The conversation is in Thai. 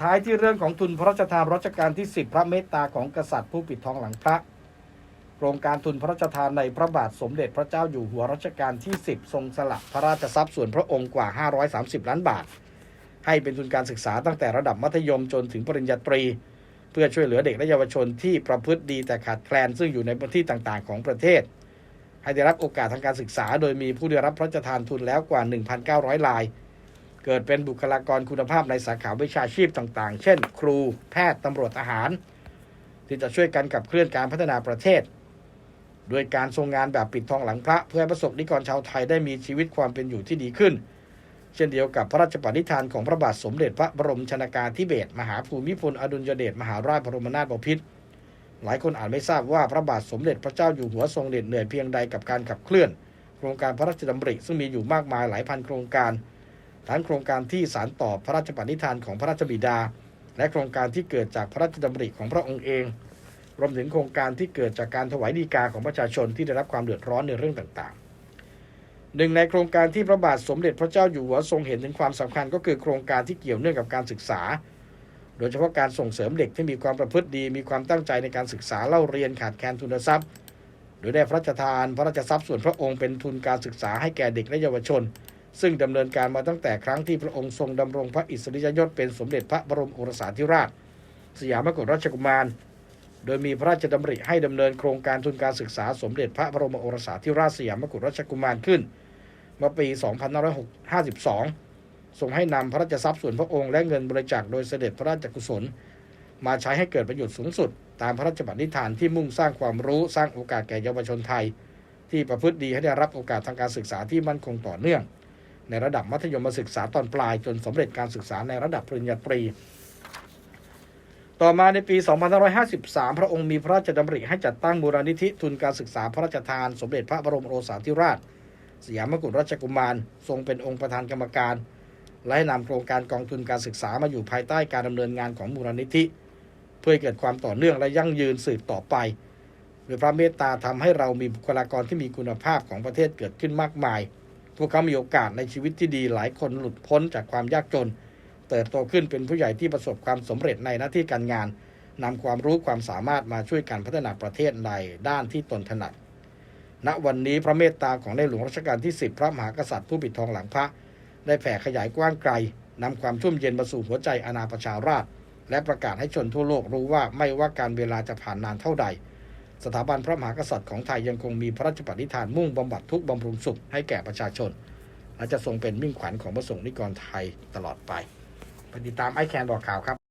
ท้ายที่เรื่องของทุนพระราชทานรัชกาลที่ 10 พระเมตตาของกษัตริย์ผู้ปิดทองหลังพระโครงการทุนพระราชทานในพระบาทสมเด็จพระเจ้าอยู่หัวรัชกาลที่ 10 ทรงสละพระราชทรัพย์ส่วนพระองค์กว่า 530 ล้านบาท ให้เป็นทุนการศึกษาตั้งแต่ระดับมัธยมจนถึงปริญญาตรี เพื่อช่วยเหลือเด็กและเยาวชนที่ประพฤติดีแต่ขาดแคลนซึ่งอยู่ในพื้นที่ต่างๆ ของประเทศ ให้ได้รับโอกาสทางการศึกษา โดยมีผู้ได้รับพระราชทานทุนแล้วกว่า 1,900ราย เกิดเป็นบุคลากรคุณภาพในสาขาวิชาชีพต่าง ๆ เช่น ครู แพทย์ตำรวจทหาร ที่จะช่วยกันกับเคลื่อนการพัฒนาประเทศ โดยการทรงงานแบบปิดทองหลังพระ เพื่อให้ประสบนิกรชาวไทยได้มีชีวิตความเป็นอยู่ที่ดีขึ้น เช่นเดียวกับพระราชปณิธานของพระบาทสมเด็จพระบรมชนากาธิเบศรมหาภูมิพลอดุลยเดชมหาราชบรมนาถบพิตรหลายคนอาจไม่ทราบว่าพระบาทสมเด็จพระเจ้าอยู่หัวทรงเหน็ดเหนื่อยเพียงใดกับการขับเคลื่อน โครงการพระราชดำริซึ่งมีอยู่มากมายหลายพันโครงการ ทั้งโครงการที่สารต่อพระราชปณิธานของพระราชบิดา และโครงการที่เกิดจากพระราชดำริของพระองค์เอง รวมถึงโครงการที่เกิดจากการถวายดีกาของประชาชนที่ได้รับความเดือดร้อนในเรื่องต่างๆ หนึ่งในโครงการที่พระบาทสมเด็จพระเจ้าอยู่หัวทรงเห็นถึงความสำคัญก็คือโครงการที่เกี่ยวเนื่องกับการศึกษา โดยเฉพาะการส่งเสริมเด็กที่มีความประพฤติดี มีความตั้งใจในการศึกษาเล่าเรียนขาดแคลนทุนทรัพย์ โดยได้พระราชทานพระราชทรัพย์ส่วนพระองค์เป็นทุนการศึกษาให้แก่เด็กและเยาวชน ซึ่งดำเนินการมาตั้งแต่ครั้งที่พระองค์ทรงดำรงพระอิสริยยศเป็นสมเด็จพระบรมโอรสาธิราช สยามกุฎราชกุมาร โดยมีพระราชดำริให้ดำเนินโครงการทุนการศึกษาสมเด็จพระบรมโอรสาธิราชสยามกุฎราชกุมารขึ้นเมื่อปี 2552 ทรงให้นำพระราชทรัพย์ส่วนพระองค์และเงินบริจาคโดยเสด็จพระราชกุศล มาใช้ให้เกิดประโยชน์สูงสุด ตามพระราชบัญญัติฐานที่มุ่งสร้างความรู้สร้างโอกาสแก่เยาวชนไทย ที่ประพฤติดีให้ได้รับโอกาสทางการศึกษาที่มั่นคงต่อเนื่อง ในระดับมัธยมศึกษาตอนปลายจนสำเร็จการศึกษาในระดับปริญญาตรี ต่อมาในปี 2553 พระองค์มีพระราชดำริให้จัดตั้งมูลนิธิทุนการศึกษาพระราชทาน สมเด็จพระบรมโอรสาธิราช สยามกุฎราชกุมาร ทรงเป็นองค์ประธานกรรมการ และให้นำโครงการกองทุนการศึกษามาอยู่ภายใต้การดำเนินงานของมูลนิธิ เพื่อเกิดความต่อเนื่องและยั่งยืนสืบต่อไปโดยพระเมตตาทำให้เรามีบุคลากรที่มีคุณภาพของประเทศเกิดขึ้นมากมาย พวกเขามีโอกาสในชีวิตที่ดีหลายคนหลุดพ้นจากความยากจน เติบโตขึ้นเป็นผู้ใหญ่ที่ประสบความสำเร็จในหน้าที่การงานนำความรู้ความสามารถมาช่วยกันพัฒนาประเทศในด้านที่ตนถนัด ณวันนี้พระเมตตาของในหลวงรัชกาลที่ 10 พระมหากษัตริย์ผู้ปิดทองหลังพระ ได้แผ่ขยายกว้างไกลนำความชุ่มเย็นมาสู่หัวใจอาณาประชาราษฎรและประกาศให้ชนทั่วโลกรู้ว่าไม่ว่าการเวลาจะผ่านนานเท่าใด สถาบันพระมหากษัตริย์ของไทยยังคงมีพระราชปณิธานมุ่งบำบัดทุกบำรุงสุขให้แก่ประชาชน และจะทรงเป็นมิ่งขวัญของพระสงฆ์นิกรไทยตลอดไป ไปติดตามไอแคนบอกข่าวครับ